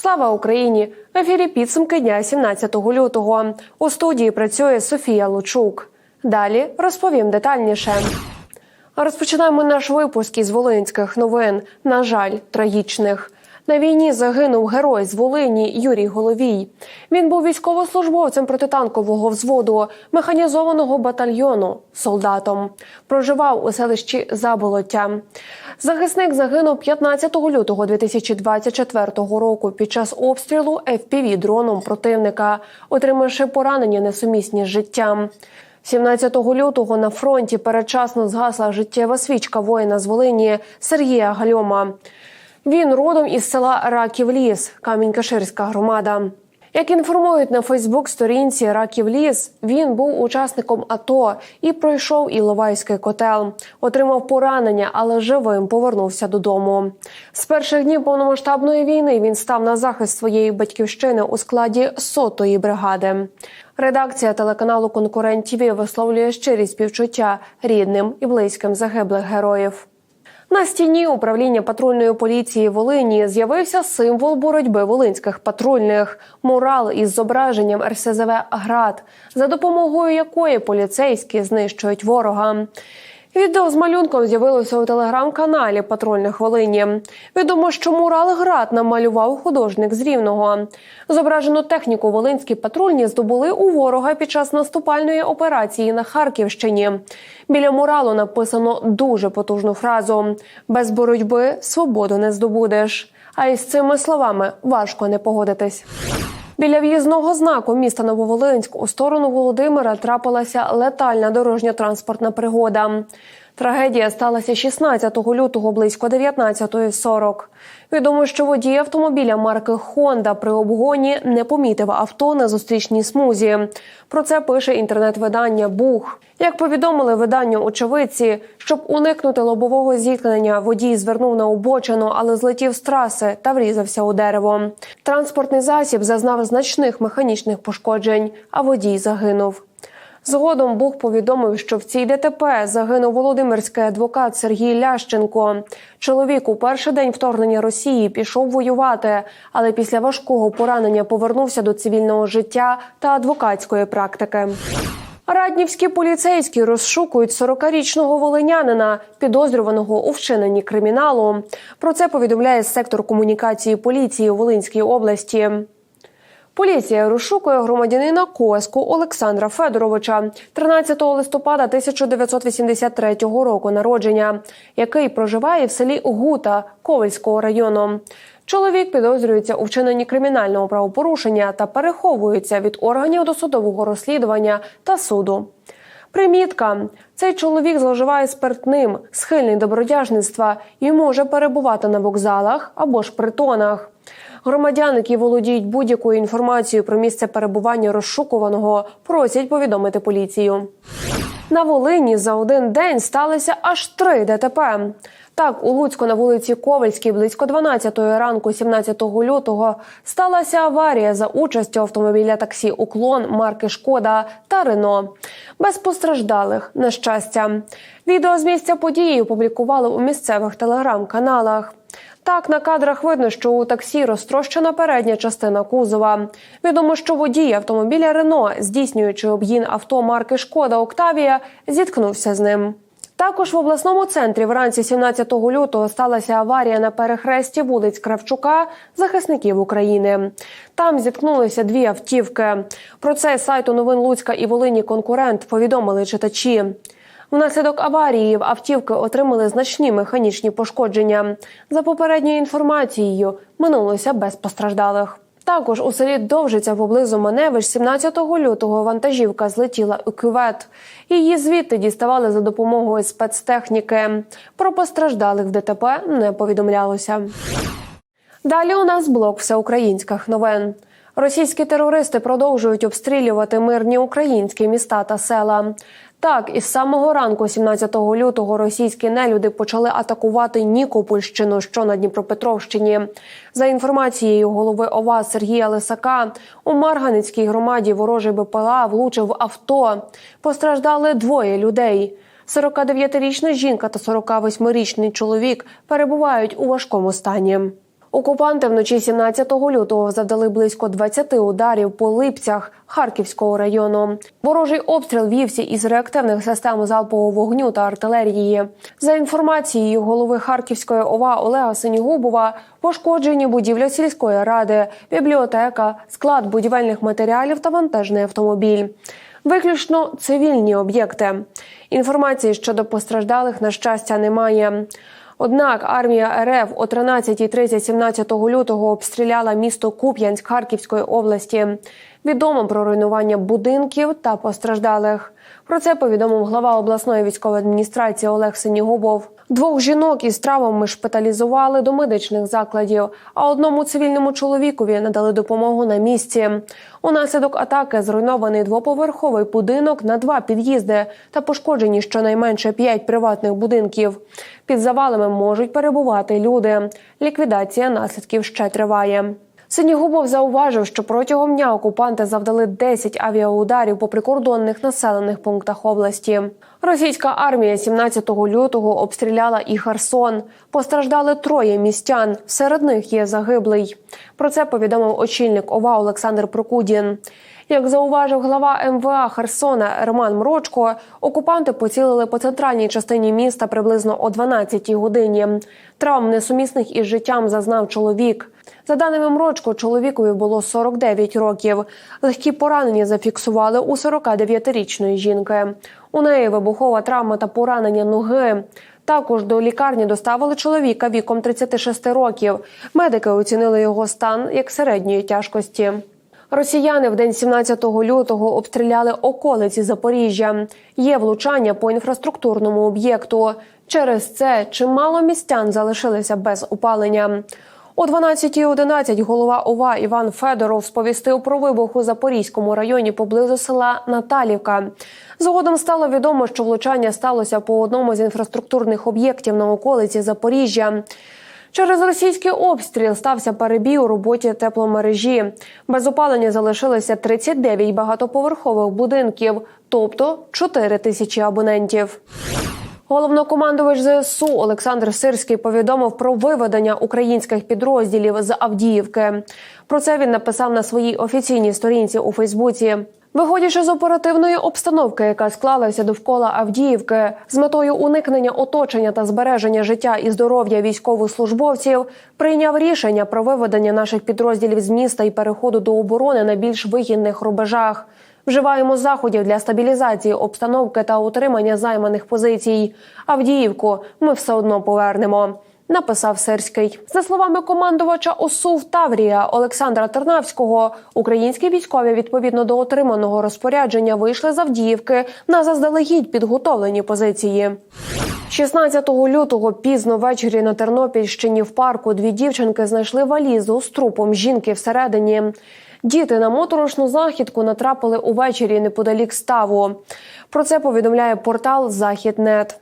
Слава Україні! В ефірі підсумки дня 17 лютого. У студії працює Софія Лучук. Далі розповім детальніше. Розпочинаємо наш випуск із волинських новин. На жаль, трагічних. На війні загинув герой з Волині Юрій Головій. Він був військовослужбовцем протитанкового взводу механізованого батальйону, солдатом. Проживав у селищі Заболоття. Захисник загинув 15 лютого 2024 року під час обстрілу fpv дроном противника, отримавши поранення несумісні з життям. 17 лютого на фронті передчасно згасла життєва свічка воїна з Волині Сергія Гальома. Він родом із села Раків Ліс, Камінь-Каширська громада. Як інформують на Фейсбук-сторінці Раків Ліс, він був учасником АТО і пройшов Іловайський котел. Отримав поранення, але живим повернувся додому. З перших днів повномасштабної війни він став на захист своєї батьківщини у складі сотої бригади. Редакція телеканалу Конкурент ТВ висловлює щирі співчуття рідним і близьким загиблих героїв. На стіні управління патрульної поліції Волині з'явився символ боротьби волинських патрульних мурал із зображенням РСЗВ Град, за допомогою якої поліцейські знищують ворога. Відео з малюнком з'явилося у телеграм-каналі Патрульних Волині. Відомо, що мурал град намалював художник з Рівного. Зображену техніку волинські патрульні здобули у ворога під час наступальної операції на Харківщині. Біля муралу написано дуже потужну фразу: без боротьби свободу не здобудеш. А із цими словами важко не погодитись. Біля в'їзного знаку міста Нововолинськ у сторону Володимира трапилася летальна дорожньо-транспортна пригода. Трагедія сталася 16 лютого близько 19.40. Відомо, що водій автомобіля марки Honda при обгоні не помітив авто на зустрічній смузі. Про це пише інтернет-видання Бух. Як повідомили виданню очевидці, щоб уникнути лобового зіткнення, водій звернув на обочину, але злетів з траси та врізався у дерево. Транспортний засіб зазнав значних механічних пошкоджень, а водій загинув. Згодом Бух повідомив, що в цій ДТП загинув володимирський адвокат Сергій Лященко. Чоловік у перший день вторгнення Росії пішов воювати, але після важкого поранення повернувся до цивільного життя та адвокатської практики. Раднівські поліцейські розшукують 40-річного волинянина, підозрюваного у вчиненні криміналу. Про це повідомляє сектор комунікації поліції у Волинській області. Поліція розшукує громадянина Коску Олександра Федоровича 13 листопада 1983 року народження, який проживає в селі Гута Ковальського району. Чоловік підозрюється у вчиненні кримінального правопорушення та переховується від органів досудового розслідування та суду. Примітка: цей чоловік зловживає спиртним, схильний до бродяжництва і може перебувати на вокзалах або ж притонах. Громадян, які володіють будь-якою інформацією про місце перебування розшукуваного, просять повідомити поліцію. На Волині за один день сталося аж три ДТП. Так, у Луцьку на вулиці Ковальській близько 12-ї ранку, 17 лютого, сталася аварія за участю автомобіля таксі Уклон марки Шкода та Рено. Без постраждалих, на щастя. Відео з місця події опублікували у місцевих телеграм-каналах. Так, на кадрах видно, що у таксі розтрощена передня частина кузова. Відомо, що водій автомобіля Рено, здійснюючи об'їн авто марки Шкода Октавія, зіткнувся з ним. Також в обласному центрі вранці 17 лютого сталася аварія на перехресті вулиць Кравчука захисників України. Там зіткнулися дві автівки. Про це сайту новин Луцька і Волині конкурент повідомили читачі. Внаслідок аварії в автівки отримали значні механічні пошкодження. За попередньою інформацією, минулося без постраждалих. Також у селі Довжиця поблизу Маневич 17 лютого вантажівка злетіла у кювет. Її звідти діставали за допомогою спецтехніки. Про постраждалих в ДТП не повідомлялося. Далі у нас блок всеукраїнських новин. Російські терористи продовжують обстрілювати мирні українські міста та села. Так, із самого ранку, 17 лютого, російські нелюди почали атакувати Нікопольщину, що на Дніпропетровщині. За інформацією голови ОВА Сергія Лисака, у Марганицькій громаді ворожий БПЛА влучив авто. Постраждали двоє людей. 49-річна жінка та 48-річний чоловік перебувають у важкому стані. Окупанти вночі 17 лютого завдали близько 20 ударів по липцях Харківського району. Ворожий обстріл вівся із реактивних систем залпового вогню та артилерії. За інформацією голови Харківської ОВА Олега Синігубова, пошкоджені будівля сільської ради, бібліотека, склад будівельних матеріалів та вантажний автомобіль. Виключно цивільні об'єкти. Інформації щодо постраждалих на щастя немає. Однак армія РФ о 13.30 17 лютого обстріляла місто Куп'янськ Харківської області. Відомо про руйнування будинків та постраждалих. Про це повідомив глава обласної військової адміністрації Олег Синігубов. Двох жінок із травмами шпиталізували до медичних закладів, а одному цивільному чоловікові надали допомогу на місці. Унаслідок атаки зруйнований двоповерховий будинок на два під'їзди та пошкоджені щонайменше п'ять приватних будинків. Під завалами можуть перебувати люди. Ліквідація наслідків ще триває. Синігубов зауважив, що протягом дня окупанти завдали 10 авіаударів по прикордонних населених пунктах області. Російська армія 17 лютого обстріляла і Херсон. Постраждали троє містян. Серед них є загиблий. Про це повідомив очільник ОВА Олександр Прокудін. Як зауважив глава МВА Херсона Роман Мрочко, окупанти поцілили по центральній частині міста приблизно о 12-й годині. Травм несумісних із життям зазнав чоловік. За даними Мрочко, чоловікові було 49 років. Легкі поранення зафіксували у 49-річної жінки. У неї вибухова травма та поранення ноги. Також до лікарні доставили чоловіка віком 36 років. Медики оцінили його стан як середньої тяжкості. Росіяни в день 17 лютого обстріляли околиці Запоріжжя. Є влучання по інфраструктурному об'єкту. Через це чимало містян залишилися без опалення. О 12.11 голова ОВА Іван Федоров сповістив про вибух у Запорізькому районі поблизу села Наталівка. Згодом стало відомо, що влучання сталося по одному з інфраструктурних об'єктів на околиці Запоріжжя. Через російський обстріл стався перебій у роботі тепломережі. Без опалення залишилося 39 багатоповерхових будинків, тобто 4 тисячі абонентів. Головнокомандувач ЗСУ Олександр Сирський повідомив про виведення українських підрозділів з Авдіївки. Про це він написав на своїй офіційній сторінці у Фейсбуці. Виходячи з оперативної обстановки, яка склалася довкола Авдіївки, з метою уникнення оточення та збереження життя і здоров'я військовослужбовців, прийняв рішення про виведення наших підрозділів з міста і переходу до оборони на більш вигідних рубежах. Вживаємо заходів для стабілізації обстановки та утримання займаних позицій. Авдіївку ми все одно повернемо. Написав Сирський за словами командувача ОСУ в Таврія Олександра Тернавського. Українські військові відповідно до отриманого розпорядження вийшли з Авдіївки на заздалегідь підготовлені позиції. 16 лютого пізно ввечері на Тернопільщині в парку дві дівчинки знайшли валізу з трупом жінки всередині. Діти на моторошну західку натрапили увечері неподалік ставу. Про це повідомляє портал Західнет.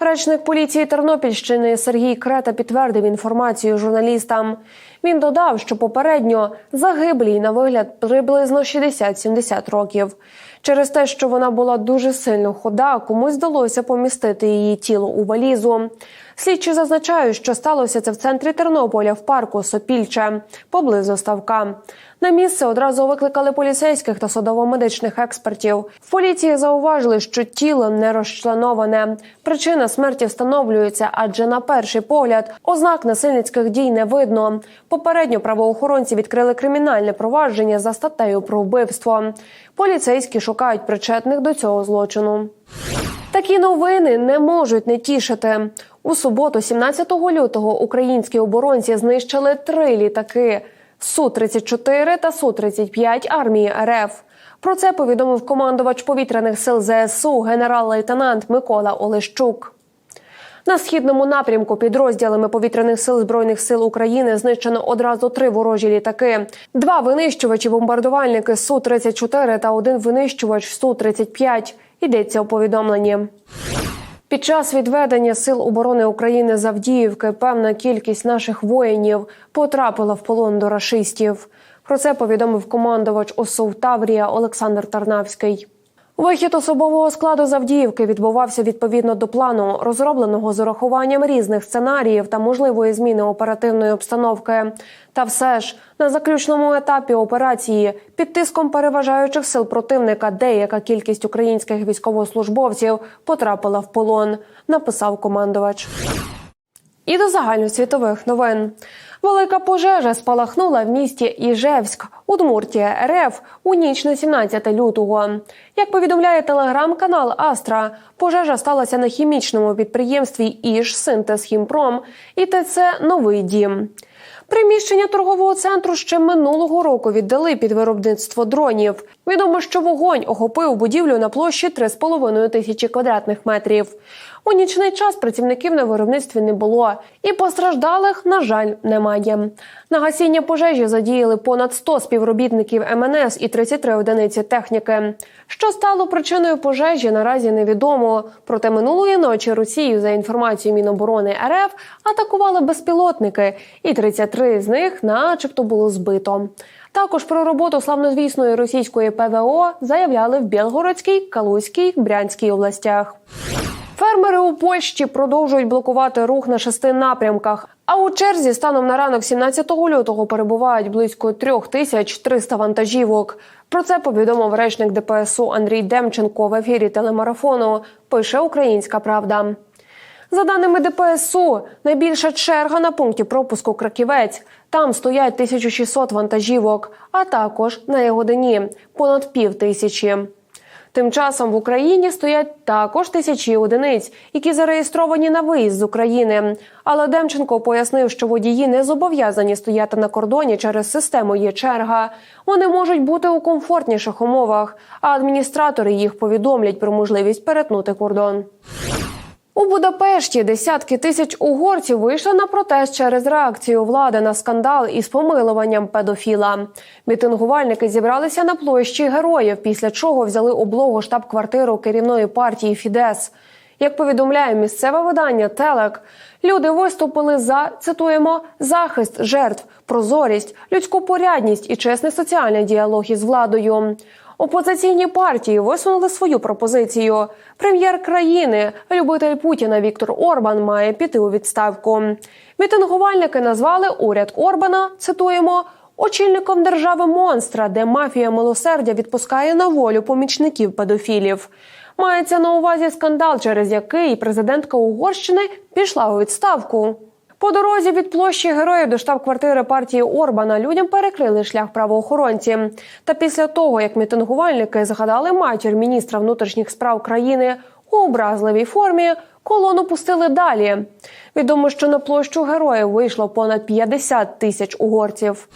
Речник поліції Тернопільщини Сергій Крета підтвердив інформацію журналістам. Він додав, що попередньо загиблій на вигляд приблизно 60-70 років. Через те, що вона була дуже сильно хода, комусь вдалося помістити її тіло у валізу. Слідчі зазначають, що сталося це в центрі Тернополя в парку Сопільче поблизу ставка. На місце одразу викликали поліцейських та судово-медичних експертів. В поліції зауважили, що тіло не розчленоване. Причина смерті встановлюється, адже на перший погляд ознак насильницьких дій не видно. Попередньо правоохоронці відкрили кримінальне провадження за статтею про вбивство. Поліцейські шукають причетних до цього злочину. Такі новини не можуть не тішити. У суботу, 17 лютого, українські оборонці знищили три літаки Су-34 та Су-35 армії РФ. Про це повідомив командувач повітряних сил ЗСУ генерал-лейтенант Микола Олещук. На східному напрямку підрозділами повітряних сил збройних сил України знищено одразу три ворожі літаки: два винищувачі бомбардувальники су 34 та один винищувач су 35 Йдеться у повідомленні. Під час відведення сил оборони України Завдіївки певна кількість наших воїнів потрапила в полон до рашистів. Про це повідомив командувач ОСУ Таврія Олександр Тарнавський. Вихід особового складу Завдіївки відбувався відповідно до плану, розробленого з урахуванням різних сценаріїв та можливої зміни оперативної обстановки. Та все ж на заключному етапі операції під тиском переважаючих сил противника деяка кількість українських військовослужбовців потрапила в полон. Написав командувач. І до загальносвітових новин. Велика пожежа спалахнула в місті Іжевськ, Удмуртія РФ у ніч на 17 лютого. Як повідомляє телеграм-канал Астра, пожежа сталася на хімічному підприємстві Іж Синтез Хімпром і ТЦ Новий дім. Приміщення торгового центру ще минулого року віддали під виробництво дронів. Відомо, що вогонь охопив будівлю на площі 3,5 тисячі квадратних метрів. У нічний час працівників на виробництві не було, і постраждалих, на жаль, немає. На гасіння пожежі задіяли понад 100 співробітників МНС і 33 одиниці техніки. Що стало причиною пожежі, наразі невідомо. Проте минулої ночі Росію, за інформацією Міноборони РФ, атакували безпілотники, і 33 з них, начебто, було збито. Також про роботу славнозвісної російської ПВО заявляли в Білгородській, Калузькій, Брянській областях. Фермери у Польщі продовжують блокувати рух на шести напрямках. А у черзі станом на ранок 17 лютого перебувають близько 3300 вантажівок. Про це повідомив речник ДПСУ Андрій Демченко в ефірі телемарафону. Пише Українська Правда. За даними ДПСУ, найбільша черга на пункті пропуску Краківець. Там стоять 1600 вантажівок, а також на Ягодині понад пів тисячі. Тим часом в Україні стоять також тисячі одиниць, які зареєстровані на виїзд з України. Але Демченко пояснив, що водії не зобов'язані стояти на кордоні через систему є черга. Вони можуть бути у комфортніших умовах, а адміністратори їх повідомлять про можливість перетнути кордон. У Будапешті десятки тисяч угорців вийшли на протест через реакцію влади на скандал із помилуванням педофіла. Мітингувальники зібралися на площі героїв, після чого взяли облогу штаб-квартиру керівної партії Фідес. Як повідомляє місцеве видання Телек, люди виступили за цитуємо захист жертв, прозорість, людську порядність і чесний соціальний діалог із владою. Опозиційні партії висунули свою пропозицію. Прем'єр країни, любитель Путіна Віктор Орбан, має піти у відставку. Мітингувальники назвали уряд Орбана. Цитуємо. Очільником держави монстра, де мафія милосердя відпускає на волю помічників педофілів. Мається на увазі скандал, через який президентка Угорщини пішла у відставку. По дорозі від площі героїв до штаб-квартири партії Орбана людям перекрили шлях правоохоронці. Та після того, як мітингувальники згадали матір міністра внутрішніх справ країни у образливій формі, колону пустили далі. Відомо, що на площу героїв вийшло понад 50 тисяч угорців.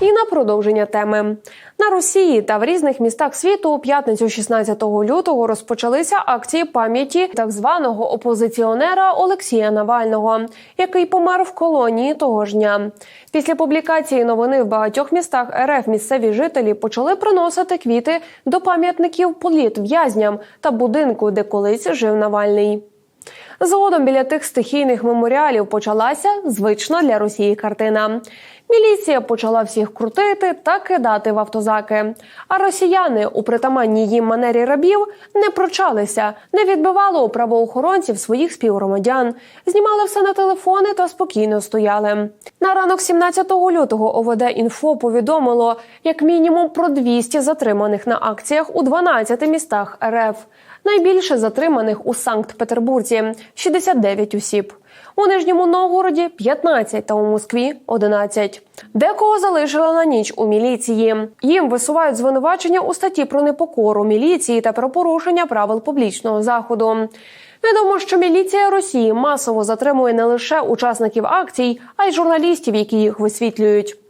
І на продовження теми на Росії та в різних містах світу у п'ятницю, 16 лютого, розпочалися акції пам'яті так званого опозиціонера Олексія Навального, який помер в колонії того ж дня. Після публікації новини в багатьох містах РФ місцеві жителі почали приносити квіти до пам'ятників політв'язням та будинку, де колись жив Навальний. Згодом біля тих стихійних меморіалів почалася звична для Росії картина. Міліція почала всіх крутити та кидати в автозаки. А росіяни у притаманній їм манері рабів не прочалися, не відбивали у правоохоронців своїх співгромадян, знімали все на телефони та спокійно стояли. На ранок 17 лютого ОВД інфо повідомило як мінімум про 200 затриманих на акціях у 12 містах РФ. Найбільше затриманих у Санкт-Петербурзі 69 осіб. У Нижньому Новгороді 15 та у Москві 11. Декого залишили на ніч у міліції. Їм висувають звинувачення у статті про непокору міліції та про порушення правил публічного заходу. Відомо, що міліція Росії масово затримує не лише учасників акцій, а й журналістів, які їх висвітлюють.